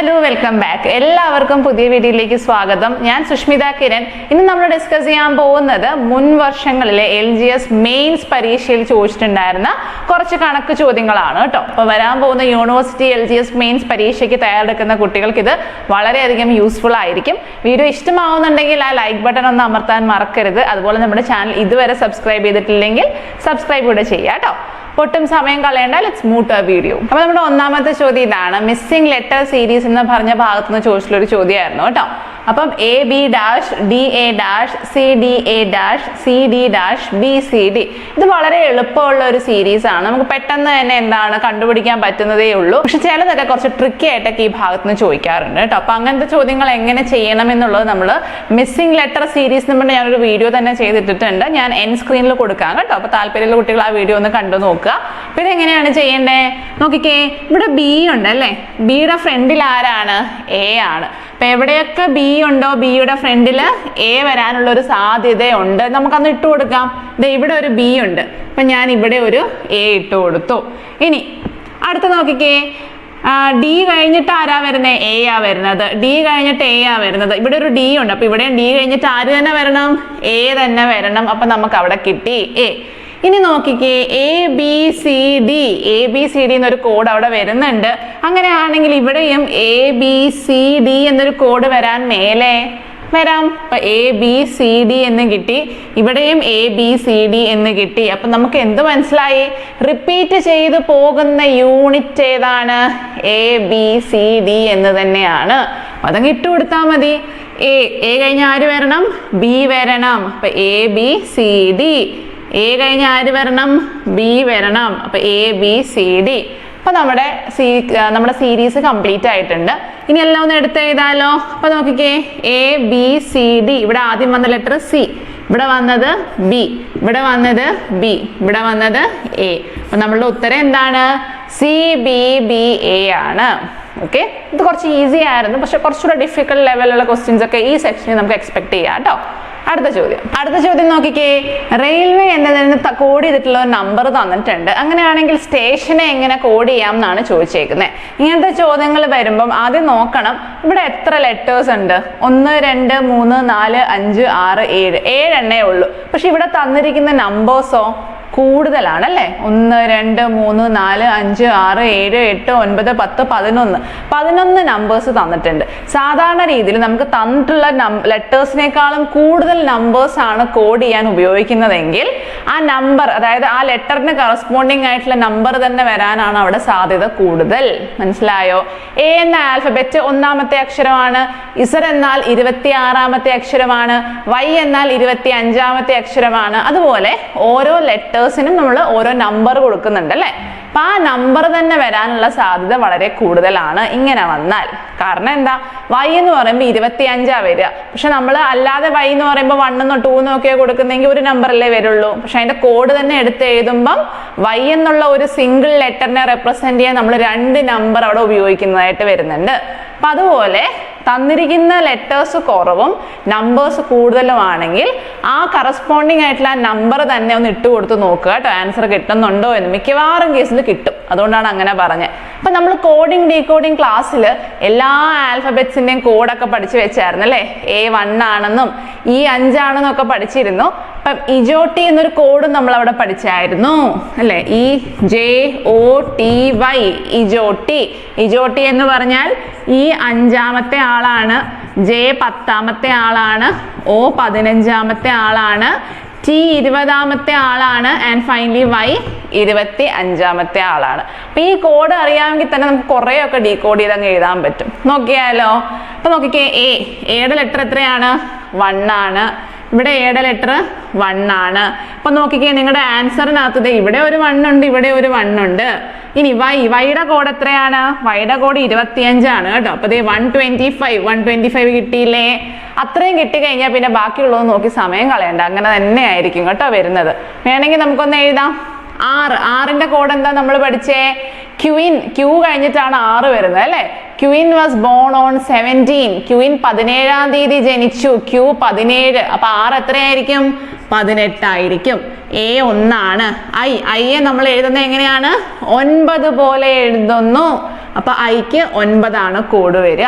Hello welcome back എല്ലാവർക്കും പുതിയ വീഡിയോയിലേക്ക് സ്വാഗതം. ഞാൻ സുഷ്മിത കിരൺ. ഇന്ന് നമ്മൾ ഡിസ്കസ് ചെയ്യാൻ പോകുന്നത് മുൻ വർഷങ്ങളിലെ എൽ ജി എസ് മെയിൻസ് പരീക്ഷയിൽ ചോദിച്ചിട്ടുണ്ടായിരുന്ന കുറച്ച് കണക്ക് ചോദ്യങ്ങളാണ് കേട്ടോ അപ്പോൾ വരാൻ പോകുന്ന university L G S mains പരീക്ഷയ്ക്ക് തയ്യാറെടുക്കുന്ന കുട്ടികൾക്ക് ഇത് വളരെയധികം യൂസ്ഫുൾ ആയിരിക്കും. വീഡിയോ ഇഷ്ടമാവുന്നുണ്ടെങ്കിൽ ആ ലൈക്ക് ബട്ടൺ ഒന്ന് അമർത്താൻ മറക്കരുത്. അതുപോലെ നമ്മുടെ ചാനൽ ഇതുവരെ സബ്സ്ക്രൈബ് ചെയ്തിട്ടില്ലെങ്കിൽ സബ്സ്ക്രൈബ് കൂടെ ചെയ്യാം കേട്ടോ ഒട്ടും സമയം കളയേണ്ട. ലെറ്റ്സ് മൂട്ട് വീഡിയോ അപ്പൊ നമ്മുടെ ഒന്നാമത്തെ ചോദ്യം ഇതാണ്. മിസ്സിംഗ് ലെറ്റർ സീരീസ് എന്ന് പറഞ്ഞ ഭാഗത്ത് നിന്ന് ചോദിച്ചിട്ടുള്ള ഒരു ചോദ്യമായിരുന്നു കേട്ടോ. അപ്പം A B dash D A dash C D A dash C D dash B C D ഇത് വളരെ എളുപ്പമുള്ള ഒരു സീരീസ് ആണ്. നമുക്ക് പെട്ടെന്ന് തന്നെ എന്താണ് കണ്ടുപിടിക്കാൻ പറ്റുന്നതേ ഉള്ളൂ. പക്ഷെ ചിലതൊക്കെ കുറച്ച് ട്രിക്കി ആയിട്ടൊക്കെ ഈ ഭാഗത്ത് നിന്ന് ചോദിക്കാറുണ്ട് കേട്ടോ. അപ്പൊ അങ്ങനത്തെ ചോദ്യങ്ങൾ എങ്ങനെ ചെയ്യണം എന്നുള്ളത് നമ്മൾ മിസ്സിംഗ് ലെറ്റർ സീരീസ് എന്ന് പറഞ്ഞാൽ ഞാനൊരു വീഡിയോ തന്നെ ചെയ്തിട്ടുണ്ട് ഞാൻ എൻ സ്ക്രീനിൽ കൊടുക്കാം കേട്ടോ. അപ്പൊ താല്പര്യമുള്ള കുട്ടികൾ ആ വീഡിയോ ഒന്ന് കണ്ടു നോക്കുക. അപ്പൊ ഇതെങ്ങനെയാണ് ചെയ്യേണ്ടേ? നോക്കിക്കേ ഇവിടെ ബി ഉണ്ട് അല്ലേ? ബിയുടെ ഫ്രണ്ടിൽ ആരാണ്? എ ആണ്. അപ്പൊ എവിടെയൊക്കെ ബി ഉണ്ടോ ബിയുടെ ഫ്രണ്ടിൽ എ വരാനുള്ള ഒരു സാധ്യതയുണ്ട്. നമുക്കന്ന് ഇട്ട് കൊടുക്കാം. ദേ ഇവിടെ ഒരു ബി ഉണ്ട്. അപ്പൊ ഞാൻ ഇവിടെ ഒരു എ ഇട്ട് കൊടുത്തു. ഇനി അടുത്ത നോക്കിക്കേ. ഡി കഴിഞ്ഞിട്ട് ആരാ വരുന്നത് എ ആ വരുന്നത്. ഡി കഴിഞ്ഞിട്ട് എ ആ വരുന്നത്. ഇവിടെ ഒരു ഡി ഉണ്ട്. അപ്പൊ ഇവിടെ ഡി കഴിഞ്ഞിട്ട് ആര് തന്നെ വരണം? എ തന്നെ വരണം. അപ്പൊ നമുക്ക് അവിടെ കിട്ടി. എ ഇനി നോക്കിക്കേ A B C D A B C D എന്നൊരു കോഡ് അവിടെ വരുന്നുണ്ട്. അങ്ങനെയാണെങ്കിൽ ഇവിടെയും എ ബി സി ഡി എന്നൊരു കോഡ് വരാൻ മേലെ വരാം. അപ്പൊ എ ബി സി ഡി എന്ന് കിട്ടി. ഇവിടെയും എ ബി സി ഡി എന്ന് കിട്ടി. അപ്പൊ നമുക്ക് എന്ത് മനസ്സിലായി? റിപ്പീറ്റ് ചെയ്ത് പോകുന്ന യൂണിറ്റ് ഏതാണ്? എ ബി സി ഡി എന്ന് തന്നെയാണ്. അതങ്ങ് ഇട്ട് കൊടുത്താൽ മതി. എ എ കഴിഞ്ഞ ആര് വരണം? ബി വരണം. അപ്പൊ A B C D A കഴിഞ്ഞ ആര് വരണം? ബി വരണം. അപ്പൊ എ ബി സി ഡി അപ്പൊ നമ്മുടെ സീ നമ്മുടെ സീരീസ് കംപ്ലീറ്റ് ആയിട്ടുണ്ട്. ഇനി എല്ലാം ഒന്ന് എടുത്ത് എഴുതാലോ. അപ്പൊ നോക്കിക്കേ. എ ബി സി ഡി ഇവിടെ ആദ്യം വന്ന ലെറ്റർ സി ഇവിടെ വന്നത് ബി ഇവിടെ വന്നത് ബി ഇവിടെ വന്നത് എ അപ്പൊ നമ്മളുടെ ഉത്തരം എന്താണ്? സി ബി ബി എ ആണ്. ഓക്കെ ഇത് കുറച്ച് ഈസി ആയിരുന്നു. പക്ഷെ കുറച്ചുകൂടെ ഡിഫിക്കൽട്ട് ലെവലുള്ള ക്വസ്റ്റ്യൻസ് ഒക്കെ ഈ സെക്ഷനിൽ നമുക്ക് എക്സ്പെക്ട് ചെയ്യാം കേട്ടോ. അടുത്ത ചോദ്യം. അടുത്ത ചോദ്യം നോക്കിക്കേ. റെയിൽവേ എന്നതിന് കോഡ് ചെയ്തിട്ടുള്ള ഒരു നമ്പർ തന്നിട്ടുണ്ട്. അങ്ങനെയാണെങ്കിൽ സ്റ്റേഷനെ എങ്ങനെ കോഡ് ചെയ്യാം എന്നാണ് ചോദിച്ചേക്കുന്നത് ഇങ്ങനത്തെ ചോദ്യങ്ങൾ വരുമ്പം ആദ്യം നോക്കണം. ഇവിടെ എത്ര ലെറ്റേഴ്സ് ഉണ്ട്? ഒന്ന് രണ്ട് മൂന്ന് നാല് അഞ്ച് ആറ് ഏഴ്. ഏഴെണ്ണേ ഉള്ളൂ. പക്ഷെ ഇവിടെ തന്നിരിക്കുന്ന നമ്പേഴ്സോ കൂടുതലാണ് അല്ലേ ഒന്ന് രണ്ട് മൂന്ന് നാല് അഞ്ച് ആറ് ഏഴ് എട്ട് ഒൻപത് പത്ത് പതിനൊന്ന്. പതിനൊന്ന് നമ്പേഴ്സ് തന്നിട്ടുണ്ട്. സാധാരണ രീതിയിൽ നമുക്ക് തന്നിട്ടുള്ള ലെറ്റേഴ്സിനേക്കാളും കൂടുതൽ നമ്പേഴ്സ് ആണ് കോഡ് ചെയ്യാൻ ഉപയോഗിക്കുന്നതെങ്കിൽ ആ നമ്പർ അതായത് ആ ലെറ്ററിന് കറസ്പോണ്ടിങ് ആയിട്ടുള്ള നമ്പർ തന്നെ വരാനാണ് അവിടെ സാധ്യത കൂടുതൽ. മനസ്സിലായോ? എ എന്ന ആൽഫബറ്റ് ഒന്നാമത്തെ അക്ഷരമാണ്. ഇസർ എന്നാൽ ഇരുപത്തി ആറാമത്തെ അക്ഷരമാണ്. വൈ എന്നാൽ ഇരുപത്തി അഞ്ചാമത്തെ അക്ഷരമാണ്. അതുപോലെ ഓരോ ലെറ്റേഴ്സിനും നമ്മൾ ഓരോ നമ്പർ കൊടുക്കുന്നുണ്ട് അല്ലേ? അപ്പൊ ആ നമ്പർ തന്നെ വരാനുള്ള സാധ്യത വളരെ കൂടുതലാണ്. ഇങ്ങനെ വന്നാൽ. കാരണം എന്താ? വൈ എന്ന് പറയുമ്പോൾ ഇരുപത്തി അഞ്ചാ വരിക. പക്ഷെ നമ്മൾ അല്ലാതെ വൈ എന്ന് പറയുമ്പോൾ വണ്ണെന്നോ ടൂന്നോ ഒക്കെ കൊടുക്കുന്നെങ്കിൽ ഒരു നമ്പറല്ലേ വരുള്ളൂ. പക്ഷെ അതിന്റെ കോഡ് തന്നെ എടുത്ത് എഴുതുമ്പം വൈ എന്നുള്ള ഒരു സിംഗിൾ ലെറ്ററിനെ റെപ്രസെന്റ് ചെയ്യാൻ നമ്മൾ രണ്ട് നമ്പർ അവിടെ ഉപയോഗിക്കുന്നതായിട്ട് വരുന്നുണ്ട്. അപ്പൊ അതുപോലെ തന്നിരിക്കുന്ന ലെറ്റേഴ്സ് കുറവും നമ്പേഴ്സ് കൂടുതലുമാണെങ്കിൽ ആ കറസ്പോണ്ടിങ് ആയിട്ടുള്ള ആ നമ്പർ തന്നെ ഒന്ന് ഇട്ട് കൊടുത്ത് നോക്കുക കേട്ടോ. ആൻസർ കിട്ടുന്നുണ്ടോ എന്ന്. മിക്കവാറും കേസിൽ കിട്ടും. അതുകൊണ്ടാണ് അങ്ങനെ പറഞ്ഞത് അപ്പൊ നമ്മൾ കോഡിംഗ് ഡീകോഡിംഗ് ക്ലാസ്സിൽ എല്ലാ ആൽഫബറ്റ്സിന്റെയും കോഡൊക്കെ പഠിച്ചു വെച്ചായിരുന്നു അല്ലേ? എ വൺ ആണെന്നും ഇ അഞ്ചാണെന്നും ഒക്കെ പഠിച്ചിരുന്നു. അപ്പം ഇജോട്ടി എന്നൊരു കോഡും നമ്മൾ അവിടെ പഠിച്ചായിരുന്നു അല്ലേ? E J O T Y ഇജോട്ടി ഇജോട്ടി എന്ന് പറഞ്ഞാൽ ഈ അഞ്ചാമത്തെ ആളാണ് ജെ പത്താമത്തെ ആളാണ് ഒ പതിനഞ്ചാമത്തെ ആളാണ് ടി ഇരുപതാമത്തെ ആളാണ് ആൻഡ് ഫൈനലി വൈ ഇരുപത്തി അഞ്ചാമത്തെ ആളാണ്. അപ്പൊ ഈ കോഡ് അറിയാമെങ്കിൽ തന്നെ നമുക്ക് കുറേയൊക്കെ ഡീകോഡ് ചെയ്ത് അങ്ങ് എഴുതാൻ പറ്റും. നോക്കിയാലോ? അപ്പൊ നോക്കിക്കേ എ എയുടെ ലെറ്റർ എത്രയാണ്? വൺ ആണ്. ഇവിടെ എയുടെ ലെറ്റർ വൺ ആണ്. അപ്പൊ നോക്കിക്കേ നിങ്ങളുടെ ആൻസറിനകത്ത് ഇവിടെ ഒരു വൺ ഉണ്ട് ഇവിടെ ഒരു വൺ ഉണ്ട്. ഇനി വൈ വൈയുടെ കോഡ് എത്രയാണ്? വൈയുടെ കോഡ് ഇരുപത്തിയഞ്ചാണ് കേട്ടോ. അപ്പൊ ദേ one twenty five one twenty five കിട്ടിയില്ലേ? അത്രയും കിട്ടിക്കഴിഞ്ഞാൽ പിന്നെ ബാക്കിയുള്ളത് നോക്കി സമയം കളയണ്ട. അങ്ങനെ തന്നെ ആയിരിക്കും കേട്ടോ വരുന്നത്. വേണമെങ്കിൽ നമുക്കൊന്ന് എഴുതാം. ആറ്. ആറിന്റെ കോഡ് എന്താ നമ്മൾ പഠിച്ചേ? ക്യൂയിൻ ക്യൂ കഴിഞ്ഞിട്ടാണ് ആറ് വരുന്നത് അല്ലേ? Queen was born on seventeen. Queen പതിനേഴാം തീയതി ജനിച്ചു. ക്യൂ പതിനേഴ്. അപ്പൊ ആർ എത്രയായിരിക്കും? പതിനെട്ടായിരിക്കും. എ ഒന്നാണ്. ഐ. ഐയെ നമ്മൾ എഴുതുന്നത് എങ്ങനെയാണ്? ഒൻപത് പോലെ എഴുതുന്നു. അപ്പൊ ഐക്ക് ഒൻപതാണ് കോഡ് വരിക.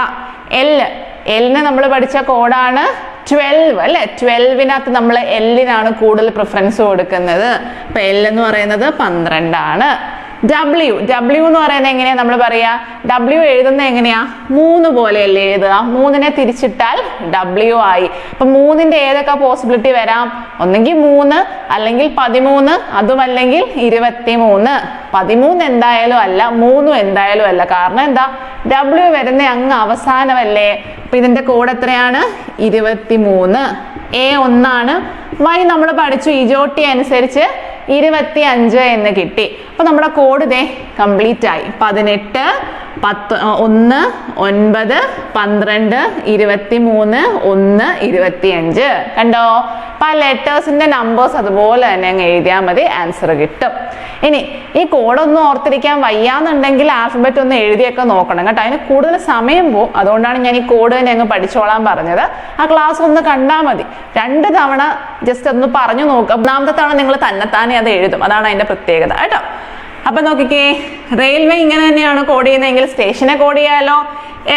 എൽ എല്ലിന് നമ്മൾ പഠിച്ച കോഡാണ് ട്വൽവ് അല്ലെ? ട്വൽവിനകത്ത് നമ്മൾ എല്ലിനാണ് കൂടുതൽ പ്രിഫറൻസ് കൊടുക്കുന്നത്. അപ്പൊ എൽ എന്ന് പറയുന്നത് പന്ത്രണ്ടാണ്. ഡബ്ല്യു ഡബ്ല്യു എന്ന് പറയുന്നത് എങ്ങനെയാ നമ്മൾ പറയാ? ഡബ്ല്യു എഴുതുന്നത് എങ്ങനെയാ? മൂന്ന് പോലെയല്ലേ എഴുതുക. മൂന്നിനെ തിരിച്ചിട്ടാൽ ഡബ്ല്യു ആയി. അപ്പൊ മൂന്നിന്റെ ഏതൊക്കെ പോസിബിലിറ്റി വരാം? ഒന്നെങ്കിൽ മൂന്ന് അല്ലെങ്കിൽ പതിമൂന്ന് അതുമല്ലെങ്കിൽ ഇരുപത്തി മൂന്ന് പതിമൂന്ന് എന്തായാലും അല്ല മൂന്നും എന്തായാലും അല്ല. കാരണം എന്താ? ഡബ്ല്യു വരുന്ന അങ്ങ് അവസാനമല്ലേ? അപ്പൊ ഇതിന്റെ കോഡ് എത്രയാണ്? ഇരുപത്തി മൂന്ന് എ ഒന്നാണ്. വൈ നമ്മൾ പഠിച്ചു ഇജോട്ടി അനുസരിച്ച് ഇരുപത്തി അഞ്ച് എന്ന് കിട്ടി. അപ്പൊ നമ്മുടെ കോഡ് ഇതേ കംപ്ലീറ്റ് ആയി. പതിനെട്ട് പത്ത് ഒന്ന് ഒൻപത് പന്ത്രണ്ട് ഇരുപത്തി മൂന്ന് ഒന്ന് ഇരുപത്തി അഞ്ച് കണ്ടോ? അപ്പൊ ആ ലെറ്റേഴ്സിന്റെ നമ്പേഴ്സ് അതുപോലെ തന്നെ അങ്ങ് എഴുതിയാൽ മതി ആൻസർ കിട്ടും. ഇനി ഈ കോഡൊന്നും ഓർത്തിരിക്കാൻ വയ്യാന്നുണ്ടെങ്കിൽ ആൽഫബറ്റ് ഒന്ന് എഴുതിയൊക്കെ നോക്കണം കേട്ടോ. അതിന് കൂടുതൽ സമയം പോവും അതുകൊണ്ടാണ് ഞാൻ ഈ കോഡ് തന്നെ അങ്ങ് പഠിച്ചോളാൻ പറഞ്ഞത്. ആ ക്ലാസ് ഒന്ന് കണ്ടാൽ മതി. രണ്ട് തവണ ജസ്റ്റ് ഒന്ന് പറഞ്ഞു നോക്കുക ഒന്നാമത്തെ തവണ നിങ്ങൾ തന്നെത്താനെ അത് എഴുതും. അതാണ് അതിന്റെ പ്രത്യേകത കേട്ടോ. അപ്പൊ നോക്കിക്കേ റെയിൽവേ ഇങ്ങനെ തന്നെയാണ് കോഡ് ചെയ്യുന്നതെങ്കിൽ സ്റ്റേഷനെ കോഡ് ചെയ്യാലോ?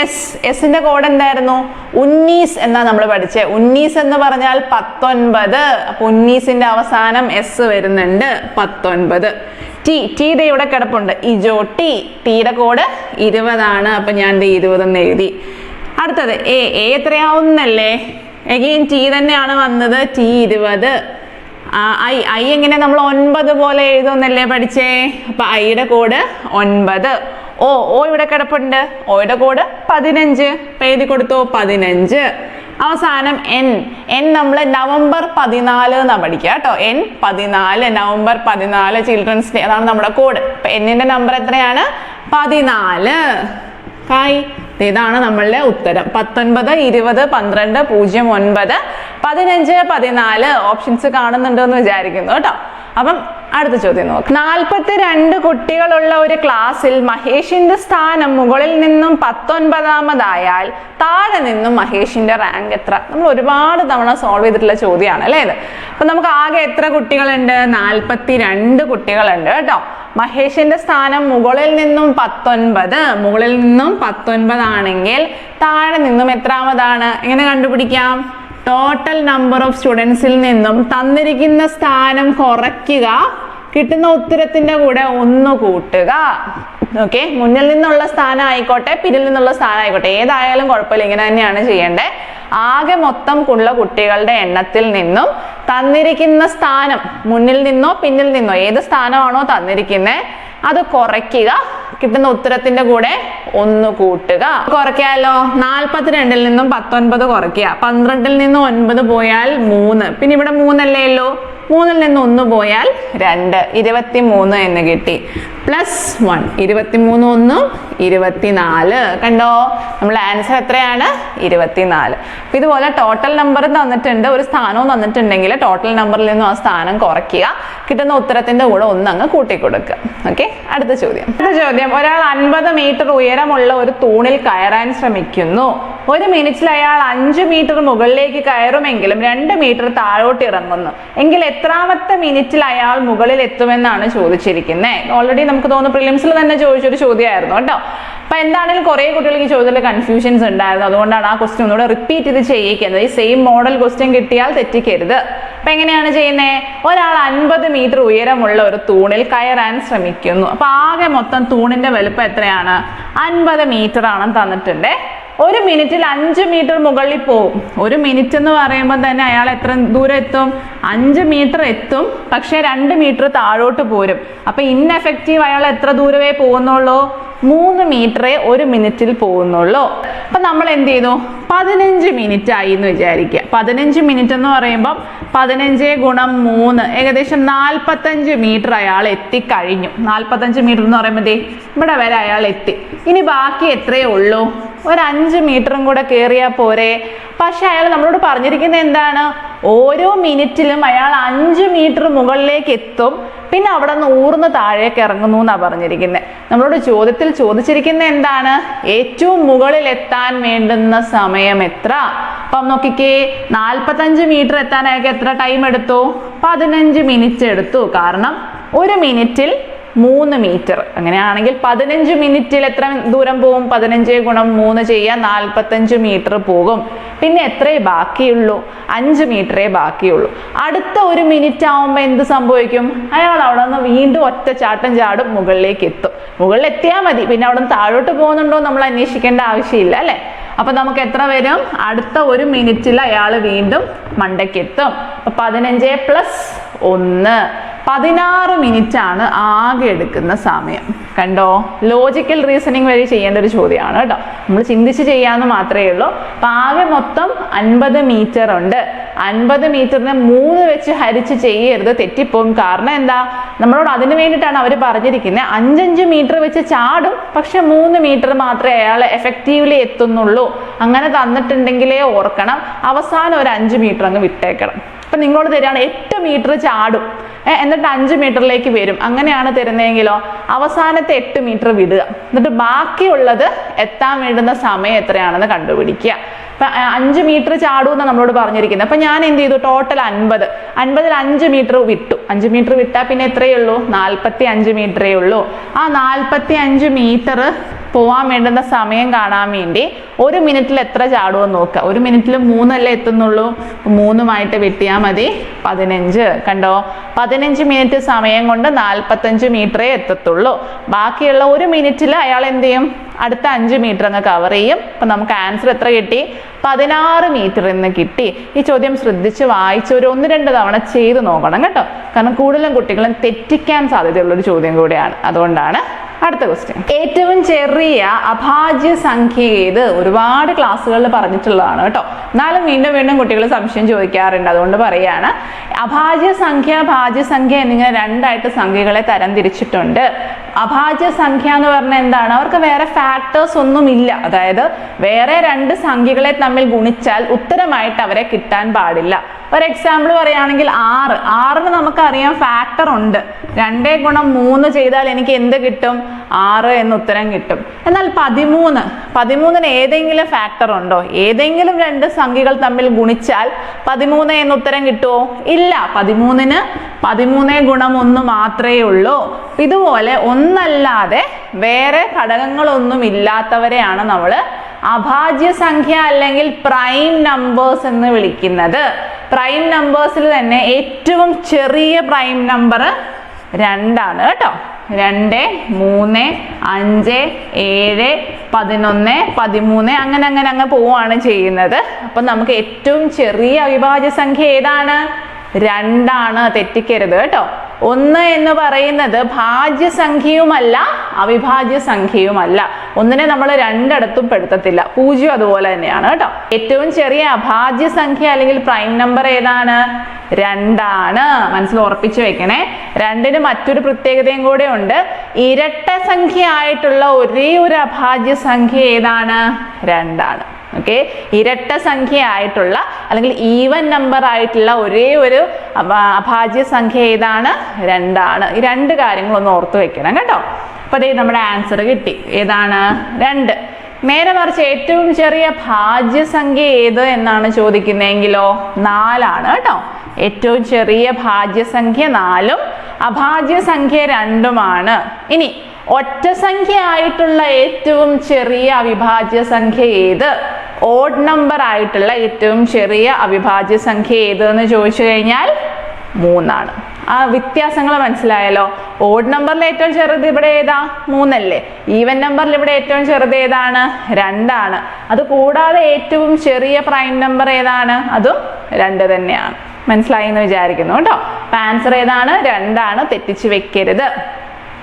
എസ് എസിന്റെ കോഡ് എന്തായിരുന്നു? ഉന്നീസ് എന്നാ നമ്മൾ പഠിച്ചത് ഉന്നീസ് എന്ന് പറഞ്ഞാൽ പത്തൊൻപത്. അപ്പൊ ഉന്നീസിന്റെ അവസാനം എസ് വരുന്നുണ്ട് പത്തൊൻപത്. ടി ടി ദേ ഇവിടെ കിടപ്പുണ്ട്. ഇജോ ടി ടീയുടെ കോഡ് ഇരുപതാണ്. അപ്പൊ ഞാൻ ഇരുപതെന്ന് എഴുതി. അടുത്തത് എ എ എത്രയാവുന്നല്ലേ? എഗെയിൻ ടി തന്നെയാണ് വന്നത് ടി ഇരുപത്. ഐ ഐ എങ്ങനെ നമ്മൾ ഒൻപത് പോലെ എഴുതുന്നല്ലേ പഠിച്ചേ? അപ്പൊ ഐയുടെ കോഡ് ഒൻപത്. ഓ ഓ ഇവിടെ കിടപ്പുണ്ട്. ഓയുടെ കോഡ് പതിനഞ്ച്. എഴുതി കൊടുത്തു? പതിനഞ്ച്. അവസാനം എൻ എൻ നമ്മൾ നവംബർ പതിനാല് എന്നാ പഠിക്കുക കേട്ടോ. എൻ പതിനാല് നവംബർ പതിനാല് ചിൽഡ്രൻസ് ഡേ അതാണ് നമ്മുടെ കോഡ്. അപ്പൊ എന്നിന്റെ നമ്പർ എത്രയാണ്? പതിനാല്. ഇതാണ് നമ്മളുടെ ഉത്തരം. പത്തൊൻപത് ഇരുപത് പന്ത്രണ്ട് പൂജ്യം ഒൻപത്. പതിനഞ്ച് പതിനാല് ഓപ്ഷൻസ് കാണുന്നുണ്ടോ എന്ന് വിചാരിക്കുന്നു കേട്ടോ. അപ്പം അടുത്ത ചോദ്യം നോക്കാം. നാൽപ്പത്തി രണ്ട് കുട്ടികളുള്ള ഒരു ക്ലാസ്സിൽ മഹേഷിന്റെ സ്ഥാനം മുകളിൽ നിന്നും പത്തൊൻപതാമതായാൽ താഴെ നിന്നും മഹേഷിന്റെ റാങ്ക് എത്ര? നമ്മൾ ഒരുപാട് തവണ സോൾവ് ചെയ്തിട്ടുള്ള ചോദ്യമാണ് അല്ലേ ഇത്? അപ്പൊ നമുക്ക് ആകെ എത്ര കുട്ടികളുണ്ട്? നാൽപ്പത്തി രണ്ട് കുട്ടികളുണ്ട് കേട്ടോ. മഹേഷിന്റെ സ്ഥാനം മുകളിൽ നിന്നും പത്തൊൻപത് മുകളിൽ നിന്നും പത്തൊൻപതാണെങ്കിൽ താഴെ നിന്നും എത്രാമതാണ്? എങ്ങനെ കണ്ടുപിടിക്കാം? ടോട്ടൽ നമ്പർ ഓഫ് സ്റ്റുഡൻസിൽ നിന്നും തന്നിരിക്കുന്ന സ്ഥാനം കുറയ്ക്കുക. കിട്ടുന്ന ഉത്തരത്തിന്റെ കൂടെ ഒന്ന് കൂട്ടുക. ഓക്കെ മുന്നിൽ നിന്നുള്ള സ്ഥാനം ആയിക്കോട്ടെ പിന്നിൽ നിന്നുള്ള സ്ഥാനം ആയിക്കോട്ടെ. ഏതായാലും കുഴപ്പമില്ല ഇങ്ങനെ തന്നെയാണ് ചെയ്യേണ്ടത് ആകെ മൊത്തം ഉള്ള കുട്ടികളുടെ എണ്ണത്തിൽ നിന്നും തന്നിരിക്കുന്ന സ്ഥാനം മുന്നിൽ നിന്നോ പിന്നിൽ നിന്നോ ഏത് സ്ഥാനമാണോ തന്നിരിക്കുന്നത് അത് കുറയ്ക്കുക. കിട്ടുന്ന ഉത്തരത്തിന്റെ കൂടെ ഒന്ന് കൂട്ടുക. കുറയ്ക്കാലോ? നാൽപ്പത്തിരണ്ടിൽ നിന്നും പത്തൊൻപത് കുറയ്ക്കുക. പന്ത്രണ്ടിൽ നിന്നും ഒൻപത് പോയാൽ മൂന്ന്. പിന്നെ ഇവിടെ മൂന്നല്ലേ ഉള്ളൂ? മൂന്നിൽ നിന്ന് ഒന്ന് പോയാൽ രണ്ട്. ഇരുപത്തി മൂന്ന് എന്ന് കിട്ടി. Plus one. ഇരുപത്തി മൂന്ന് ഒന്നും ഇരുപത്തിനാല്. കണ്ടോ? നമ്മൾ ആൻസർ എത്രയാണ്? ഇരുപത്തിനാല്. അപ്പൊ ഇതുപോലെ ടോട്ടൽ നമ്പർ തന്നിട്ടുണ്ട്. ഒരു സ്ഥാനവും തന്നിട്ടുണ്ടെങ്കിൽ ടോട്ടൽ നമ്പറിൽ നിന്നും ആ സ്ഥാനം കുറയ്ക്കുക. കിട്ടുന്ന ഉത്തരത്തിന്റെ കൂടെ ഒന്ന് അങ്ങ് കൂട്ടിക്കൊടുക്കുക. ഓക്കെ? അടുത്ത ചോദ്യം. അടുത്ത ചോദ്യം. ഒരാൾ അൻപത് മീറ്റർ ഉയരമുള്ള ഒരു തൂണിൽ കയറാൻ ശ്രമിക്കുന്നു. ഒരു മിനിറ്റിൽ അയാൾ അഞ്ച് മീറ്റർ മുകളിലേക്ക് കയറുമെങ്കിലും രണ്ട് മീറ്റർ താഴോട്ട് ഇറങ്ങുന്നു. എങ്കിൽ എത്രാമത്തെ മിനിറ്റിൽ അയാൾ മുകളിൽ എത്തുമെന്നാണ് ചോദിച്ചിരിക്കുന്നത് ഓൾറെഡി നമുക്ക് തോന്നുന്നു പ്രിലിംസിൽ തന്നെ ചോദിച്ചൊരു ചോദ്യമായിരുന്നു കേട്ടോ. അപ്പൊ എന്താണെങ്കിലും കുറെ കുട്ടികൾക്ക് ചോദ്യത്തിൽ കൺഫ്യൂഷൻസ് ഉണ്ടായിരുന്നു. അതുകൊണ്ടാണ് ആ ക്വസ്റ്റ്യൻ ഒന്നുകൂടെ റിപ്പീറ്റ് ചെയ്ത് ചെയ്യിക്കുന്നത്. ഈ സെയിം മോഡൽ ക്വസ്റ്റ്യൻ കിട്ടിയാൽ തെറ്റിക്കരുത്. അപ്പൊ എങ്ങനെയാണ് ചെയ്യുന്നത് ഒരാൾ അൻപത് മീറ്റർ ഉയരമുള്ള ഒരു തൂണിൽ കയറാൻ ശ്രമിക്കുന്നു. അപ്പൊ ആകെ മൊത്തം തൂണിന്റെ വലുപ്പം എത്രയാണ്? അൻപത് മീറ്റർ ആണെന്ന് തന്നിട്ടുണ്ട്. ഒരു മിനിറ്റിൽ അഞ്ച് മീറ്റർ മുകളിൽ പോകും ഒരു മിനിറ്റ് എന്ന് പറയുമ്പോൾ തന്നെ അയാൾ എത്ര ദൂരം എത്തും? അഞ്ച് മീറ്റർ എത്തും പക്ഷേ രണ്ട് മീറ്റർ താഴോട്ട് പോരും. അപ്പൊ ഇൻഎഫക്റ്റീവ് അയാൾ എത്ര ദൂരമേ പോകുന്നുള്ളൂ? മൂന്ന് മീറ്ററേ ഒരു മിനിറ്റിൽ പോകുന്നുള്ളൂ. അപ്പൊ നമ്മൾ എന്ത് ചെയ്തു? പതിനഞ്ച് മിനിറ്റ് ആയി എന്ന് വിചാരിക്കുക. പതിനഞ്ച് മിനിറ്റ് എന്ന് പറയുമ്പോൾ പതിനഞ്ച് ഗുണം മൂന്ന് ഏകദേശം നാൽപ്പത്തഞ്ച് മീറ്റർ അയാൾ എത്തിക്കഴിഞ്ഞു. നാൽപ്പത്തഞ്ച് മീറ്റർ എന്ന് പറയുമ്പോൾ ഇവിടെ വരെ അയാൾ എത്തി. ഇനി ബാക്കി എത്രയേ ഉള്ളൂ? ഒരു അഞ്ച് മീറ്ററും കൂടെ കയറിയാൽ പോരെ. പക്ഷെ അയാൾ നമ്മളോട് പറഞ്ഞിരിക്കുന്നത് എന്താണ്? ഓരോ മിനിറ്റിലും അയാൾ അഞ്ച് മീറ്റർ മുകളിലേക്ക് എത്തും പിന്നെ അവിടെ നിന്ന് ഊർന്ന് താഴേക്ക് ഇറങ്ങുന്നു എന്നാണ് പറഞ്ഞിരിക്കുന്നത് നമ്മളോട് ചോദ്യത്തിൽ ചോദിച്ചിരിക്കുന്ന എന്താണ്? ഏറ്റവും മുകളിൽ എത്താൻ വേണ്ടുന്ന സമയം എത്ര? അപ്പം നോക്കിക്കേ നാൽപ്പത്തഞ്ച് മീറ്റർ എത്താനായിട്ട് എത്ര ടൈം എടുത്തു? പതിനഞ്ച് മിനിറ്റ് എടുത്തു. കാരണം ഒരു മിനിറ്റിൽ മൂന്ന് മീറ്റർ. അങ്ങനെയാണെങ്കിൽ പതിനഞ്ച് മിനിറ്റിൽ എത്ര ദൂരം പോകും? പതിനഞ്ച് ഗുണം മൂന്ന് ചെയ്യാൻ നാൽപ്പത്തഞ്ച് മീറ്റർ പോകും. പിന്നെ എത്രയേ ബാക്കിയുള്ളൂ? അഞ്ച് മീറ്ററേ ബാക്കിയുള്ളൂ. അടുത്ത ഒരു മിനിറ്റ് ആവുമ്പോൾ എന്ത് സംഭവിക്കും? അയാൾ അവിടെ നിന്ന് വീണ്ടും ഒറ്റ ചാട്ടം ചാടും മുകളിലേക്ക് എത്തും. മുകളിൽ എത്തിയാൽ മതി. പിന്നെ അവിടെ നിന്ന് താഴോട്ട് പോകുന്നുണ്ടോ നമ്മൾ അന്വേഷിക്കേണ്ട ആവശ്യമില്ല അല്ലേ? അപ്പൊ നമുക്ക് എത്ര വരും? അടുത്ത ഒരു മിനിറ്റിൽ അയാൾ വീണ്ടും മണ്ടയ്ക്ക് എത്തും. അപ്പൊ പതിനഞ്ച് പ്ലസ് ഒന്ന്. പതിനാറ് മിനിറ്റ് ആണ് ആകെ എടുക്കുന്ന സമയം. കണ്ടോ? ലോജിക്കൽ റീസണിങ് വഴി ചെയ്യേണ്ട ഒരു ചോദ്യമാണ് കേട്ടോ. നമ്മൾ ചിന്തിച്ച് ചെയ്യാന്ന് മാത്രമേ ഉള്ളൂ. അപ്പൊ ആകെ മൊത്തം അൻപത് മീറ്റർ ഉണ്ട്. അൻപത് മീറ്ററിനെ മൂന്ന് വെച്ച് ഹരിച്ച് ചെയ്യരുത് തെറ്റിപ്പോകും കാരണം എന്താ? നമ്മളോട് അതിന് വേണ്ടിയിട്ടാണ് അവർ പറഞ്ഞിരിക്കുന്നത് അഞ്ചഞ്ച് മീറ്റർ വെച്ച് ചാടും പക്ഷെ മൂന്ന് മീറ്റർ മാത്രമേ അയാൾ എഫക്റ്റീവ്ലി എത്തുന്നുള്ളൂ. അങ്ങനെ തന്നിട്ടുണ്ടെങ്കിലേ ഓർക്കണം. അവസാനം ഒരു അഞ്ച് മീറ്റർ അങ്ങ് വിട്ടേക്കണം. അപ്പൊ നിങ്ങളോട് തരികയാണ് എട്ട് മീറ്റർ ചാടും. എന്നിട്ട് അഞ്ച് മീറ്ററിലേക്ക് വരും. അങ്ങനെയാണ് തരുന്നതെങ്കിലോ അവസാനത്തെ എട്ട് മീറ്റർ വിടുക. എന്നിട്ട് ബാക്കിയുള്ളത് എത്താൻ വേണ്ടുന്ന സമയം എത്രയാണെന്ന് കണ്ടുപിടിക്കുക. അപ്പൊ ആ, അഞ്ച് മീറ്റർ ചാടൂ എന്ന് നമ്മളോട് പറഞ്ഞിരിക്കുന്നത്. അപ്പൊ ഞാൻ എന്ത് ചെയ്തു? ടോട്ടൽ അൻപത്. അൻപതിൽ അഞ്ച് മീറ്റർ വിട്ടു. അഞ്ച് മീറ്റർ വിട്ടാൽ പിന്നെ എത്രയേ ഉള്ളൂ? നാൽപ്പത്തി അഞ്ച് മീറ്ററേ ഉള്ളൂ. ആ നാൽപ്പത്തി അഞ്ച് മീറ്റർ പോവാൻ വേണ്ടുന്ന സമയം കാണാൻ വേണ്ടി ഒരു മിനിറ്റിൽ എത്ര ചാടുമെന്ന് നോക്കുക ഒരു മിനിറ്റിൽ മൂന്നല്ലേ എത്തുന്നുള്ളൂ. മൂന്നുമായിട്ട് വെട്ടിയാൽ മതി. പതിനഞ്ച്. കണ്ടോ? പതിനഞ്ച് മിനിറ്റ് സമയം കൊണ്ട് നാൽപ്പത്തഞ്ച് മീറ്ററേ എത്തത്തുള്ളൂ. ബാക്കിയുള്ള ഒരു മിനിറ്റിൽ അയാൾ എന്ത് ചെയ്യും? അടുത്ത അഞ്ച് മീറ്റർ അങ്ങ് കവർ ചെയ്യും. അപ്പം നമുക്ക് ആൻസർ എത്ര കിട്ടി? പതിനാറ് മീറ്റർ എന്ന് കിട്ടി. ഈ ചോദ്യം ശ്രദ്ധിച്ച് വായിച്ച് ഒരു ഒന്ന് രണ്ട് തവണ ചെയ്ത് നോക്കണം കേട്ടോ. കാരണം കൂടുതലും കുട്ടികളും തെറ്റിക്കാൻ സാധ്യതയുള്ളൊരു ചോദ്യം കൂടിയാണ്. അതുകൊണ്ടാണ് അടുത്ത ക്വസ്റ്റ്യൻ ഏറ്റവും ചെറിയ അഭാജ്യ സംഖ്യ ഏത്? ഒരുപാട് ക്ലാസ്സുകളിൽ പറഞ്ഞിട്ടുള്ളതാണ് കേട്ടോ. എന്നാലും വീണ്ടും വീണ്ടും കുട്ടികൾ സംശയം ചോദിക്കാറുണ്ട്. അതുകൊണ്ട് പറയാണ് അഭാജ്യ സംഖ്യ ഭാജ്യ സംഖ്യ എന്നിങ്ങനെ രണ്ടായിട്ട് സംഖ്യകളെ തരം തിരിച്ചിട്ടുണ്ട്. അഭാജ്യ സംഖ്യ എന്ന് പറഞ്ഞാൽ എന്താണ്? അവർക്ക് വേറെ ഫാക്ടേഴ്സ് ഒന്നും ഇല്ല അതായത് വേറെ രണ്ട് സംഖ്യകളെ തമ്മിൽ ഗുണിച്ചാൽ ഉത്തരമായിട്ട് അവരെ കിട്ടാൻ പാടില്ല. ഒരു എക്സാമ്പിൾ പറയുകയാണെങ്കിൽ ആറ് ആറിന് നമുക്കറിയാം ഫാക്ടർ ഉണ്ട്. രണ്ടേ ഗുണം മൂന്ന് ചെയ്താൽ എനിക്ക് എന്ത് കിട്ടും? ആറ് എന്ന് ഉത്തരം കിട്ടും. എന്നാൽ പതിമൂന്ന്. പതിമൂന്നിന് ഏതെങ്കിലും ഫാക്ടർ ഉണ്ടോ? ഏതെങ്കിലും രണ്ട് സംഖ്യകൾ തമ്മിൽ ഗുണിച്ചാൽ പതിമൂന്ന് എന്ന് ഉത്തരം കിട്ടുമോ? ഇല്ല. പതിമൂന്നിന് പതിമൂന്നേ ഗുണം ഒന്ന് മാത്രമേ ഉള്ളൂ. ഇതുപോലെ ഒന്നല്ലാതെ വേറെ ഘടകങ്ങളൊന്നും ഇല്ലാത്തവരെയാണ് നമ്മൾ അഭാജ്യ സംഖ്യ അല്ലെങ്കിൽ പ്രൈം നമ്പേഴ്സ് എന്ന് വിളിക്കുന്നത്. പ്രൈം നമ്പേഴ്സിൽ തന്നെ ഏറ്റവും ചെറിയ പ്രൈം നമ്പർ രണ്ടാണ് കേട്ടോ. രണ്ട് മൂന്ന് അഞ്ച് ഏഴ് പതിനൊന്ന് പതിമൂന്ന് അങ്ങനെ അങ്ങനെ അങ്ങ് പോവുകയാണ് ചെയ്യുന്നത്. അപ്പം നമുക്ക് ഏറ്റവും ചെറിയ അവിഭാജ്യ സംഖ്യ ഏതാണ്? രണ്ടാണ്. തെറ്റിക്കരുത് കേട്ടോ. ഒന്ന് എന്ന് പറയുന്നത് ഭാജ്യസംഖ്യയുമല്ല അവിഭാജ്യ സംഖ്യയുമല്ല ഒന്നിനെ നമ്മൾ രണ്ടിടത്തും പെടുത്തത്തില്ല. പൂജ്യം അതുപോലെ തന്നെയാണ് കേട്ടോ. ഏറ്റവും ചെറിയ അഭാജ്യ സംഖ്യ അല്ലെങ്കിൽ പ്രൈം നമ്പർ ഏതാണ്? രണ്ടാണ്. മനസ്സിൽ ഉറപ്പിച്ചു വെക്കണേ. രണ്ടിന് മറ്റൊരു പ്രത്യേകതയും കൂടെ ഉണ്ട്. ഇരട്ട സംഖ്യ ആയിട്ടുള്ള ഒരേ ഒരു അഭാജ്യ സംഖ്യ ഏതാണ്? രണ്ടാണ്. ഓക്കെ ഇരട്ട സംഖ്യ ആയിട്ടുള്ള അല്ലെങ്കിൽ ഈവൻ നമ്പർ ആയിട്ടുള്ള ഒരേ ഒരു അഭാജ്യ സംഖ്യ ഏതാണ്? രണ്ടാണ്. ഈ രണ്ട് കാര്യങ്ങളൊന്ന് ഓർത്ത് വെക്കണം കേട്ടോ. അപ്പൊ അതേ നമ്മുടെ ആൻസർ കിട്ടി. ഏതാണ്? രണ്ട്. നേരെ മറിച്ച് ഏറ്റവും ചെറിയ ഭാജ്യസംഖ്യ ഏത് എന്നാണ് ചോദിക്കുന്നതെങ്കിലോ? നാലാണ് കേട്ടോ. ഏറ്റവും ചെറിയ ഭാജ്യസംഖ്യ നാലും അഭാജ്യ സംഖ്യ രണ്ടുമാണ്. ഇനി ഒറ്റ സംഖ്യ ആയിട്ടുള്ള ഏറ്റവും ചെറിയ അവിഭാജ്യ സംഖ്യ ഏത്? ഓഡ് നമ്പർ ആയിട്ടുള്ള ഏറ്റവും ചെറിയ അവിഭാജ്യ സംഖ്യ ഏതെന്ന് ചോദിച്ചു കഴിഞ്ഞാൽ മൂന്നാണ്. ആ വ്യത്യാസങ്ങൾ മനസ്സിലായല്ലോ? ഓഡ് നമ്പറിൽ ഏറ്റവും ചെറുത് ഇവിടെ ഏതാ? മൂന്നല്ലേ. ഈവൻ നമ്പറിൽ ഇവിടെ ഏറ്റവും ചെറുത് ഏതാണ്? രണ്ടാണ്. അത് കൂടാതെ ഏറ്റവും ചെറിയ പ്രൈം നമ്പർ ഏതാണ്? അതും രണ്ട് തന്നെയാണ്. മനസ്സിലായി എന്ന് വിചാരിക്കുന്നു കേട്ടോ. ആൻസർ ഏതാണ്? രണ്ടാണ്. തെറ്റിച്ച് വെക്കരുത്.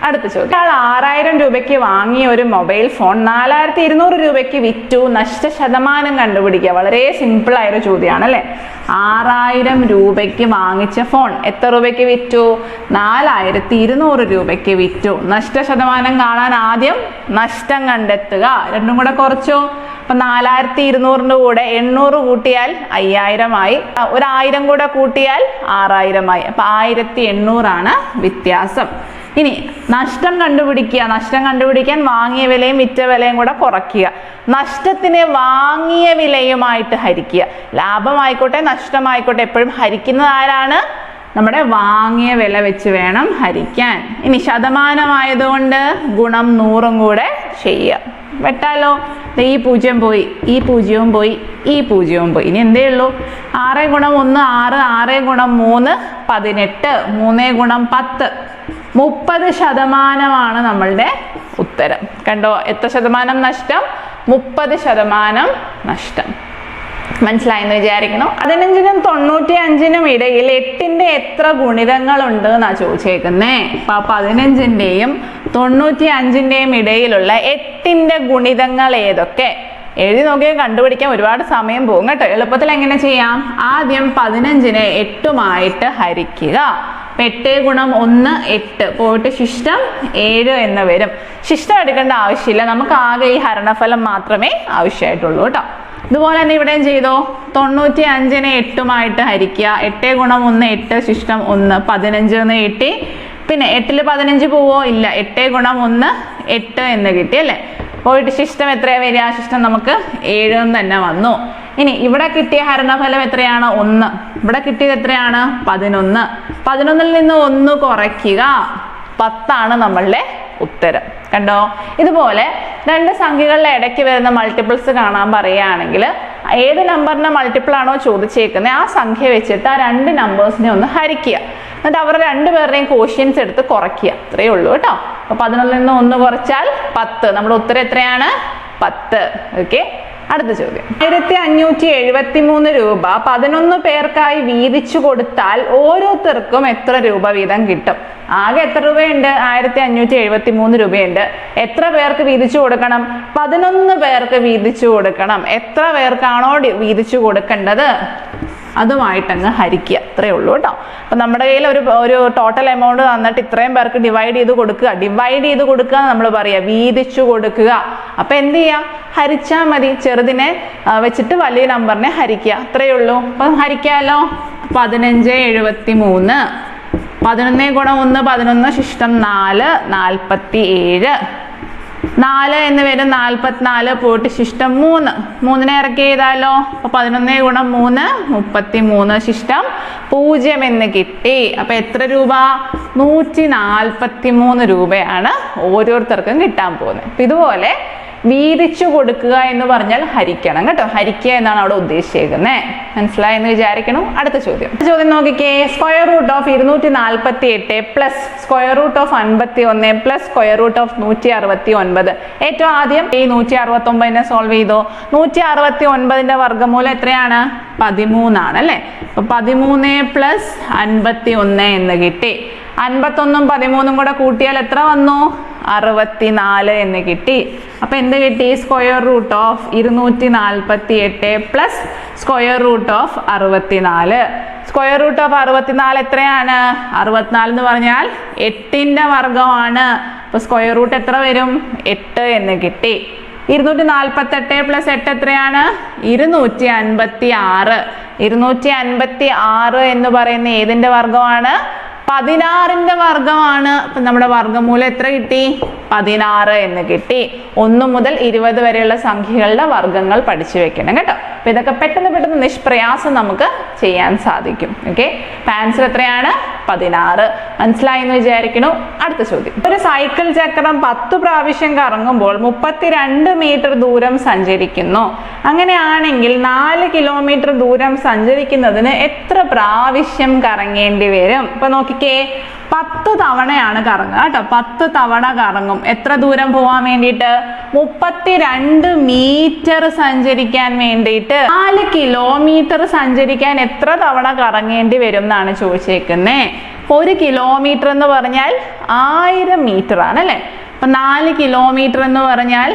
അടുത്ത ചോദ്യം. ഒരാൾ ആറായിരം രൂപയ്ക്ക് വാങ്ങിയ ഒരു മൊബൈൽ ഫോൺ നാലായിരത്തി ഇരുന്നൂറ് രൂപയ്ക്ക് വിറ്റു. നഷ്ട ശതമാനം കണ്ടുപിടിക്കുക. വളരെ സിമ്പിൾ ആയൊരു ചോദ്യമാണ് അല്ലേ? ആറായിരം രൂപയ്ക്ക് വാങ്ങിച്ച ഫോൺ എത്ര രൂപയ്ക്ക് വിറ്റു? നാലായിരത്തി ഇരുന്നൂറ് രൂപയ്ക്ക് വിറ്റു. നഷ്ട ശതമാനം കാണാൻ ആദ്യം നഷ്ടം കണ്ടെത്തുക. രണ്ടും കൂടെ കുറച്ചു? അപ്പൊ നാലായിരത്തി ഇരുന്നൂറിന്റെ കൂടെ എണ്ണൂറ് കൂട്ടിയാൽ അയ്യായിരമായി. ഒരായിരം ഒരു കൂടെ കൂട്ടിയാൽ ആറായിരമായി. അപ്പൊ ആയിരത്തി എണ്ണൂറാണ് വ്യത്യാസം. ഇനി നഷ്ടം കണ്ടുപിടിക്കുക. നഷ്ടം കണ്ടുപിടിക്കാൻ വാങ്ങിയ വിലയും വിറ്റ വിലയും കൂടെ കുറയ്ക്കുക. നഷ്ടത്തിനെ വാങ്ങിയ വിലയുമായിട്ട് ഹരിക്കുക. ലാഭമായിക്കോട്ടെ നഷ്ടമായിക്കോട്ടെ എപ്പോഴും ഹരിക്കുന്നത് ആരാണ്? നമ്മുടെ വാങ്ങിയ വില വെച്ച് വേണം ഹരിക്കാൻ. ഇനി ശതമാനമായതുകൊണ്ട് ഗുണം നൂറും കൂടെ ചെയ്യുക. വെട്ടാലോ? ഈ പൂജ്യം പോയി ഈ പൂജ്യവും പോയി ഈ പൂജ്യവും പോയി. ഇനി എന്തേ ഉള്ളൂ? ആറ് ഗുണം ഒന്ന് ആറ് ആറ് ഗുണം മൂന്ന് പതിനെട്ട്. മൂന്ന് ഗുണം പത്ത്. മുപ്പത് ശതമാനമാണ് നമ്മളുടെ ഉത്തരം. കണ്ടോ? എത്ര ശതമാനം നഷ്ടം? മുപ്പത് ശതമാനം നഷ്ടം. മനസ്സിലായെന്ന് വിചാരിക്കണം? പതിനഞ്ചിനും തൊണ്ണൂറ്റി അഞ്ചിനും ഇടയിൽ എട്ടിന്റെ എത്ര ഗുണിതങ്ങൾ ഗുണിതങ്ങളുണ്ട് എന്നാ ചോദിച്ചേക്കുന്നേ. അപ്പൊ പതിനഞ്ചിന്റെയും തൊണ്ണൂറ്റി അഞ്ചിന്റെയും ഇടയിലുള്ള എട്ടിന്റെ ഗുണിതങ്ങൾ ഏതൊക്കെ? എഴുതി നോക്കിയാൽ കണ്ടുപിടിക്കാൻ ഒരുപാട് സമയം പോകും കേട്ടോ. എളുപ്പത്തിൽ എങ്ങനെ ചെയ്യാം? ആദ്യം പതിനഞ്ചിനെ എട്ടുമായിട്ട് ഹരിക്കുക. എട്ട് ഗുണം ഒന്ന് എട്ട്. പോയിട്ട് ശിഷ്ടം ഏഴ് എന്ന് വരും. ശിഷ്ടം എടുക്കേണ്ട ആവശ്യമില്ല. നമുക്ക് ആകെ ഈ ഹരണഫലം മാത്രമേ ആവശ്യമായിട്ടുള്ളൂ കേട്ടോ. ഇതുപോലെ തന്നെ ഇവിടെയും ചെയ്തോ? തൊണ്ണൂറ്റി അഞ്ചിനെ എട്ടുമായിട്ട് ഹരിക്കുക. എട്ട് ഗുണം ഒന്ന് എട്ട് ശിഷ്ടം ഒന്ന്. പതിനഞ്ച് എന്ന് കിട്ടി. പിന്നെ എട്ടിൽ പതിനഞ്ച് പോവോ? ഇല്ല. എട്ട് ഗുണം ഒന്ന് എട്ട് എന്ന് കിട്ടി അല്ലേ? പോയിട്ട് ശിഷ്ടം എത്രയാ വരിക? ശിഷ്ടം നമുക്ക് ഏഴ് എന്ന് തന്നെ വന്നു. ഇനി ഇവിടെ കിട്ടിയ ഹരണഫലം എത്രയാണ്? ഒന്ന്. ഇവിടെ കിട്ടിയത് എത്രയാണ്? പതിനൊന്ന്. പതിനൊന്നിൽ നിന്ന് ഒന്ന് കുറയ്ക്കുക. പത്താണ് നമ്മളുടെ ഉത്തരം. കണ്ടോ? ഇതുപോലെ രണ്ട് സംഖ്യകളുടെ ഇടയ്ക്ക് വരുന്ന മൾട്ടിപ്പിൾസ് കാണാൻ പറയുകയാണെങ്കിൽ ഏത് നമ്പറിന്റെ മൾട്ടിപ്പിൾ ആണോ ചോദിച്ചേക്കുന്നത് ആ സംഖ്യ വെച്ചിട്ട് ആ രണ്ട് നമ്പേഴ്സിനെ ഒന്ന് ഹരിക്കുക. എന്നിട്ട് അവരുടെ രണ്ടുപേരുടെയും കോഷ്യൻസ് എടുത്ത് കുറയ്ക്കുക. അത്രയേ ഉള്ളൂ കേട്ടോ. അപ്പൊ പതിനൊന്നിൽ നിന്ന് ഒന്ന് കുറച്ചാൽ പത്ത്. നമ്മുടെ ഉത്തരം എത്രയാണ്? പത്ത്. ഓക്കെ അടുത്ത ചോദ്യം. ആയിരത്തി അഞ്ഞൂറ്റി എഴുപത്തി മൂന്ന് രൂപ പതിനൊന്ന് പേർക്കായി വീതിച്ചു കൊടുത്താൽ ഓരോരുത്തർക്കും എത്ര രൂപ വീതം കിട്ടും? ആകെ എത്ര രൂപയുണ്ട്? ആയിരത്തി അഞ്ഞൂറ്റി എഴുപത്തി മൂന്ന് രൂപയുണ്ട്. എത്ര പേർക്ക് വീതിച്ചു കൊടുക്കണം? പതിനൊന്ന് പേർക്ക് വീതിച്ചു കൊടുക്കണം. എത്ര പേർക്കാണോ വീതിച്ചു കൊടുക്കേണ്ടത്? അതുമായിട്ടങ്ങ് ഹരിക്കുക. അത്രേ ഉള്ളൂ കേട്ടോ. അപ്പം നമ്മുടെ കയ്യിൽ ഒരു ഒരു ടോട്ടൽ എമൗണ്ട് തന്നിട്ട് ഇത്രയും പേർക്ക് ഡിവൈഡ് ചെയ്ത് കൊടുക്കുക. ഡിവൈഡ് ചെയ്ത് കൊടുക്കുക നമ്മൾ പറയുക വീതിച്ചു കൊടുക്കുക. അപ്പം എന്ത് ചെയ്യുക ഹരിച്ചാൽ മതി. ചെറുതിനെ വെച്ചിട്ട് വലിയ നമ്പറിനെ ഹരിക്കുക. അത്രയേ ഉള്ളൂ. അപ്പം ഹരിക്കാമല്ലോ പതിനഞ്ച് എഴുപത്തി മൂന്ന് പതിനൊന്ന് ഗുണം ഒന്ന് പതിനൊന്ന് ശിഷ്ടം നാല് നാൽപ്പത്തി ഏഴ് നാല് എന്ന് വരും നാൽപ്പത്തിനാല് പോട്ട് ശിഷ്ടം മൂന്ന്. മൂന്നിനെ ഇറക്കി ചെയ്താലോ? അപ്പൊ പതിനൊന്ന് ഗുണം മൂന്ന് മുപ്പത്തി മൂന്ന് ശിഷ്ടം പൂജ്യം എന്ന് കിട്ടി. അപ്പൊ എത്ര രൂപ? നൂറ്റി നാൽപ്പത്തി മൂന്ന് രൂപയാണ് ഓരോരുത്തർക്കും കിട്ടാൻ പോകുന്നത്. ഇതുപോലെ വീതിച്ചു കൊടുക്കുക എന്ന് പറഞ്ഞാൽ ഹരിക്കണം കേട്ടോ. ഹരിക്കുക എന്നാണ് അവിടെ ഉദ്ദേശിച്ചേക്കുന്നത് മനസ്സിലായെന്ന് വിചാരിക്കണം? അടുത്ത ചോദ്യം. ചോദ്യം നോക്കിക്കേ. സ്ക്വയർ റൂട്ട് ഓഫ് ഇരുന്നൂറ്റി നാൽപ്പത്തി എട്ട് പ്ലസ് സ്ക്വയർ റൂട്ട് ഓഫ് അൻപത്തി ഒന്ന് പ്ലസ് സ്ക്വയർ റൂട്ട് ഓഫ് നൂറ്റി അറുപത്തി ഒൻപത് ഏറ്റവും ആദ്യം ഈ നൂറ്റി അറുപത്തി ഒമ്പതിനെ സോൾവ് ചെയ്തോ. നൂറ്റി അറുപത്തി ഒൻപതിന്റെ വർഗമൂലം എത്രയാണ്? പതിമൂന്നാണ് അല്ലേ? അപ്പൊ പതിമൂന്ന് പ്ലസ് അൻപത്തി ഒന്ന് എന്ന് കിട്ടി. അൻപത്തൊന്നും പതിമൂന്നും കൂടെ കൂട്ടിയാൽ എത്ര വന്നു? അറുപത്തിനാല് എന്ന് കിട്ടി. അപ്പൊ എന്ത് കിട്ടി? സ്ക്വയർ റൂട്ട് ഓഫ് ഇരുന്നൂറ്റി നാൽപ്പത്തി എട്ട് പ്ലസ് സ്ക്വയർ റൂട്ട് ഓഫ് അറുപത്തിനാല്. സ്ക്വയർ റൂട്ട് ഓഫ് അറുപത്തിനാല് എത്രയാണ്? അറുപത്തിനാല് എന്ന് പറഞ്ഞാൽ എട്ടിന്റെ വർഗമാണ് അപ്പോൾ സ്ക്വയർ റൂട്ട് എത്ര വരും? എട്ട് എന്ന് കിട്ടി. ഇരുന്നൂറ്റി നാൽപ്പത്തെട്ട് പ്ലസ് എട്ട് എത്രയാണ്? ഇരുന്നൂറ്റി അൻപത്തി ആറ് ഇരുന്നൂറ്റി അൻപത്തി ആറ് എന്ന് പറയുന്ന ഏതിന്റെ വർഗമാണ് പതിനാറിന്റെ വർഗമാണ് നമ്മുടെ വർഗമൂലം എത്ര കിട്ടി? പതിനാറ് എന്ന് കിട്ടി. ഒന്ന് മുതൽ ഇരുപത് വരെയുള്ള സംഖ്യകളുടെ വർഗങ്ങൾ പഠിച്ചു വെക്കണം കേട്ടോ. അപ്പൊ ഇതൊക്കെ പെട്ടെന്ന് പെട്ടെന്ന് നിഷ്പ്രയാസം നമുക്ക് ചെയ്യാൻ സാധിക്കും. ഓക്കെ ആൻസർ എത്രയാണ്? പതിനാറ്. മനസ്സിലായി എന്ന് വിചാരിക്കണു? അടുത്ത ചോദ്യം. ഒരു സൈക്കിൾ ചക്രം പത്ത് പ്രാവശ്യം കറങ്ങുമ്പോൾ മുപ്പത്തിരണ്ട് മീറ്റർ ദൂരം സഞ്ചരിക്കുന്നു. അങ്ങനെയാണെങ്കിൽ നാല് കിലോമീറ്റർ ദൂരം സഞ്ചരിക്കുന്നതിന് എത്ര പ്രാവശ്യം കറങ്ങേണ്ടി വരും? ഇപ്പൊ നോക്കിക്കേ പത്ത് തവണയാണ് കറങ്ങുക കേട്ടോ. പത്ത് തവണ കറങ്ങും. എത്ര ദൂരം പോവാൻ വേണ്ടിയിട്ട്? മുപ്പത്തിരണ്ട് മീറ്റർ സഞ്ചരിക്കാൻ വേണ്ടിയിട്ട്. നാല് കിലോമീറ്റർ സഞ്ചരിക്കാൻ എത്ര തവണ കറങ്ങേണ്ടി വരും എന്നാണ് ചോദിച്ചേക്കുന്നേ. ഒരു കിലോമീറ്റർ എന്ന് പറഞ്ഞാൽ ആയിരം മീറ്റർ ആണ് അല്ലേ? അപ്പൊ നാല് കിലോമീറ്റർ എന്ന് പറഞ്ഞാൽ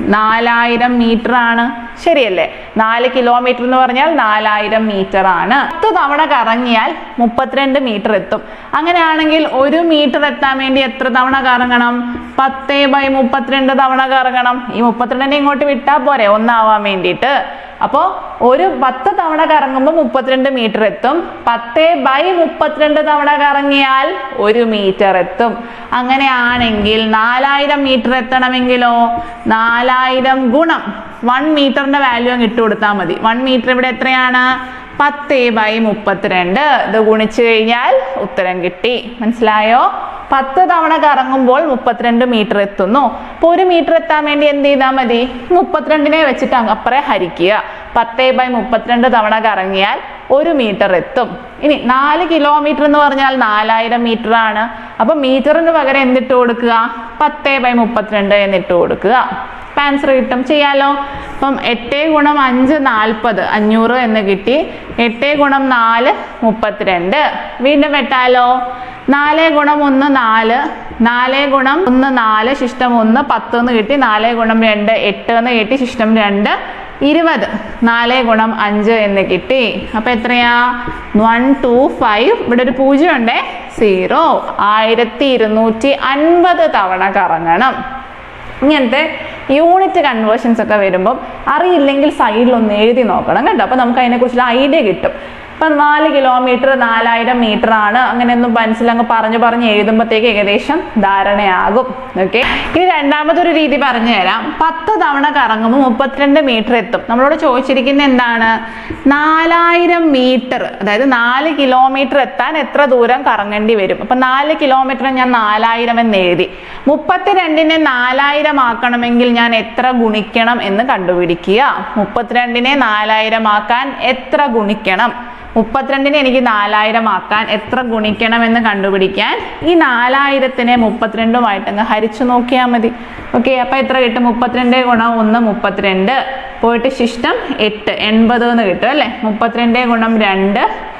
നാലായിരം മീറ്റർ ആണ്. ശരിയല്ലേ? നാല് കിലോമീറ്റർ എന്ന് പറഞ്ഞാൽ നാലായിരം മീറ്റർ ആണ്. പത്ത് തവണ കറങ്ങിയാൽ മുപ്പത്തിരണ്ട് മീറ്റർ എത്തും. അങ്ങനെയാണെങ്കിൽ ഒരു മീറ്റർ എത്താൻ വേണ്ടി എത്ര തവണ കറങ്ങണം? പത്ത് ബൈ മുപ്പത്തിരണ്ട് തവണ കറങ്ങണം. ഈ മുപ്പത്തിരണ്ടിനെ ഇങ്ങോട്ട് വിട്ടാൽ പോരെ ഒന്നാവാൻ വേണ്ടിയിട്ട്. അപ്പോൾ ഒരു പത്ത് തവണ കറങ്ങുമ്പോൾ മുപ്പത്തിരണ്ട് മീറ്റർ എത്തും. പത്ത് ബൈ മുപ്പത്തിരണ്ട് തവണ കറങ്ങിയാൽ ഒരു മീറ്റർ എത്തും. അങ്ങനെയാണെങ്കിൽ നാലായിരം മീറ്റർ എത്തണമെങ്കിലോ? നാലായിരം ഗുണം. വൺ മീറ്ററിന്റെ വാല്യൂ അങ്ങ് ഇട്ട് കൊടുത്താൽ മതി. വൺ മീറ്റർ ഇവിടെ എത്രയാണ്? പത്ത് ബൈ മുപ്പത്തിരണ്ട്. ഇത് ഗുണിച്ചു കഴിഞ്ഞാൽ ഉത്തരം കിട്ടി. മനസ്സിലായോ? പത്ത് തവണ കറങ്ങുമ്പോൾ മുപ്പത്തിരണ്ട് മീറ്റർ എത്തുന്നു. അപ്പോൾ ഒരു മീറ്റർ എത്താൻ വേണ്ടി എന്ത് ചെയ്താൽ മതി? മുപ്പത്തിരണ്ടിനെ വെച്ചിട്ട് അപ്പുറേ ഹരിക്കുക. പത്ത് ബൈ മുപ്പത്തിരണ്ട് തവണ കറങ്ങിയാൽ ഒരു മീറ്റർ എത്തും. ഇനി നാല് കിലോമീറ്റർ എന്ന് പറഞ്ഞാൽ നാലായിരം മീറ്റർ ആണ്. അപ്പൊ മീറ്ററിന് പകരം എന്തിട്ട് കൊടുക്കുക? പത്ത് ബൈ മുപ്പത്തിരണ്ട് എന്നിട്ട് കൊടുക്കുക. ആൻസർ കിട്ടും ചെയ്യാലോ? അപ്പം എട്ട് ഗുണം അഞ്ച് നാൽപ്പത് അഞ്ഞൂറ് എന്ന് കിട്ടി. എട്ട് ഗുണം നാല് മുപ്പത്തിരണ്ട്. വീണ്ടും വെട്ടാലോ നാല് ഗുണം ഒന്ന് നാല്. നാല് ഗുണം ഒന്ന് നാല് ശിഷ്ടം ഒന്ന് പത്ത് എന്ന് കിട്ടി. നാല് ഗുണം രണ്ട് എട്ട് എന്ന് കിട്ടി. ശിഷ്ടം രണ്ട് ഇരുപത്. നാല് ഗുണം അഞ്ച് എന്ന് കിട്ടി. അപ്പം എത്രയാ? വൺ ടു ഫൈവ് ഇവിടെ ഒരു പൂജ്യം ഉണ്ടേ. സീറോ ആയിരത്തി ഇരുന്നൂറ്റി അൻപത് തവണ കറങ്ങണം. ഇങ്ങനത്തെ യൂണിറ്റ് കൺവേർഷൻസ് ഒക്കെ വരുമ്പം അറിയില്ലെങ്കിൽ സൈഡിൽ ഒന്ന് എഴുതി നോക്കണം കേട്ടോ. അപ്പോൾ നമുക്ക് അതിനെക്കുറിച്ചുള്ള ഐഡിയ കിട്ടും. ഇപ്പം നാല് കിലോമീറ്റർ നാലായിരം മീറ്റർ ആണ്. അങ്ങനെയൊന്നും പെൻസിൽ അങ്ങ് പറഞ്ഞു പറഞ്ഞ് എഴുതുമ്പോഴത്തേക്ക് ഏകദേശം ധാരണയാകും. ഓക്കെ ഇനി രണ്ടാമതൊരു രീതി പറഞ്ഞു തരാം. പത്ത് തവണ കറങ്ങുമ്പോൾ മുപ്പത്തിരണ്ട് മീറ്റർ എത്തും. നമ്മളോട് ചോദിച്ചിരിക്കുന്ന എന്താണ്? നാലായിരം മീറ്റർ അതായത് നാല് കിലോമീറ്റർ എത്താൻ എത്ര ദൂരം കറങ്ങേണ്ടി വരും? അപ്പം നാല് കിലോമീറ്റർ ഞാൻ നാലായിരം എന്ന് എഴുതി. മുപ്പത്തിരണ്ടിനെ നാലായിരം ആക്കണമെങ്കിൽ ഞാൻ എത്ര ഗുണിക്കണം എന്ന് കണ്ടുപിടിക്കുക? മുപ്പത്തിരണ്ടിനെ നാലായിരം ആക്കാൻ എത്ര ഗുണിക്കണം? മുപ്പത്തിരണ്ടിനെ എനിക്ക് നാലായിരം ആക്കാൻ എത്ര ഗുണിക്കണം എന്ന് കണ്ടുപിടിക്കാൻ ഈ നാലായിരത്തിനെ മുപ്പത്തിരണ്ടുമായിട്ട് അങ്ങ് ഹരിച്ചു നോക്കിയാൽ മതി. ഓക്കെ അപ്പോൾ എത്ര കിട്ടും? മുപ്പത്തിരണ്ട് ഗുണം ഒന്ന് മുപ്പത്തിരണ്ട്. പോയിട്ട് ശിഷ്ടം എട്ട് എൺപത് എന്ന് കിട്ടും അല്ലേ? മുപ്പത്തിരണ്ട് ഗുണം രണ്ട്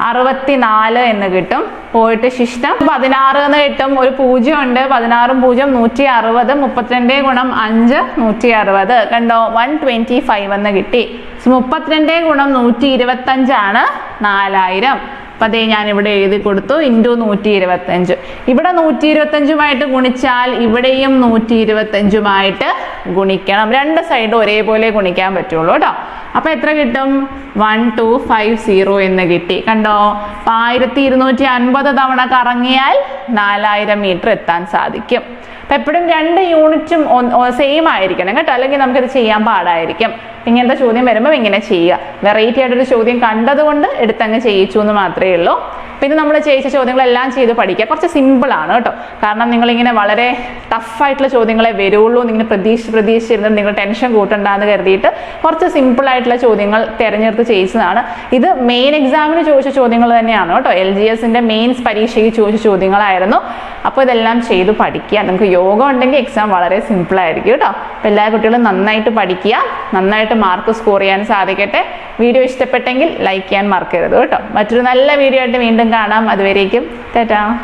അറുപത്തിനാല് എന്ന് കിട്ടും. പോയിട്ട് ശിഷ്ടം പതിനാറ് എന്ന് കിട്ടും. ഒരു പൂജ്യം ഉണ്ട് പതിനാറും പൂജ്യം നൂറ്റി അറുപത് മുപ്പത്തിരണ്ട് ഗുണം അഞ്ച് നൂറ്റി അറുപത് കണ്ടോ? വൺ ട്വന്റി ഫൈവ് എന്ന് കിട്ടി. മുപ്പത്തിരണ്ട് ഗുണം നൂറ്റി ഇരുപത്തഞ്ചാണ് നാലായിരം. അപ്പം അതേ ഞാൻ ഇവിടെ എഴുതി കൊടുത്തു ഇന്റു നൂറ്റി ഇരുപത്തഞ്ച് ഇവിടെ നൂറ്റി ഇരുപത്തഞ്ചുമായിട്ട് ഗുണിച്ചാൽ ഇവിടെയും നൂറ്റി ഇരുപത്തഞ്ചുമായിട്ട് ഗുണിക്കണം. രണ്ട് സൈഡും ഒരേപോലെ ഗുണിക്കാൻ പറ്റുള്ളൂ കേട്ടോ. അപ്പം എത്ര കിട്ടും? വൺ ടു ഫൈവ് സീറോ എന്ന് കിട്ടി. കണ്ടോ? അപ്പം ആയിരത്തി ഇരുന്നൂറ്റി അൻപത് തവണ കറങ്ങിയാൽ നാലായിരം മീറ്റർ എത്താൻ സാധിക്കും. അപ്പം എപ്പോഴും രണ്ട് യൂണിറ്റും സെയിം ആയിരിക്കണം കേട്ടോ. അല്ലെങ്കിൽ നമുക്കത് ചെയ്യാൻ പാടായിരിക്കും. ഇങ്ങനത്തെ ചോദ്യം വരുമ്പോൾ ഇങ്ങനെ ചെയ്യുക. വെറൈറ്റി ആയിട്ടൊരു ചോദ്യം കണ്ടതുകൊണ്ട് എടുത്തങ്ങ് ചെയ്യിച്ചു എന്ന് മാത്രമേ ഉള്ളൂ. പിന്നെ നമ്മൾ ചെയ്യിച്ച ചോദ്യങ്ങളെല്ലാം ചെയ്ത് പഠിക്കുക. കുറച്ച് സിമ്പിൾ ആണ് കേട്ടോ. കാരണം നിങ്ങളിങ്ങനെ വളരെ ടഫായിട്ടുള്ള ചോദ്യങ്ങളെ വരുള്ളൂ നിങ്ങൾ പ്രതീക്ഷിച്ച് പ്രതീക്ഷിച്ചിരുന്നത് നിങ്ങൾ ടെൻഷൻ കൂട്ടണ്ടെന്ന് കരുതിയിട്ട് കുറച്ച് സിമ്പിൾ ആയിട്ടുള്ള ചോദ്യങ്ങൾ തിരഞ്ഞെടുത്ത് ചെയ്യിച്ചതാണ്. ഇത് മെയിൻ എക്സാമിന് ചോദിച്ച ചോദ്യങ്ങൾ തന്നെയാണ് കേട്ടോ. എൽ ജി എസിന്റെ മെയിൻസ് പരീക്ഷയ്ക്ക് ചോദിച്ച ചോദ്യങ്ങളായിരുന്നു. അപ്പോൾ ഇതെല്ലാം ചെയ്ത് പഠിക്കുക. നിങ്ങൾക്ക് യോഗം ഉണ്ടെങ്കിൽ എക്സാം വളരെ സിമ്പിൾ ആയിരിക്കും കേട്ടോ. അപ്പോൾ എല്ലാ കുട്ടികളും നന്നായിട്ട് പഠിക്കുക. നന്നായിട്ട് മാർക്ക് സ്കോർ ചെയ്യാൻ സാധിക്കട്ടെ. വീഡിയോ ഇഷ്ടപ്പെട്ടെങ്കിൽ ലൈക്ക് ചെയ്യാൻ മറക്കരുത് കേട്ടോ. മറ്റൊരു നല്ല വീഡിയോ ആയിട്ട് വീണ്ടും കാണാം. അതുവരേക്കും. ടാറ്റാ.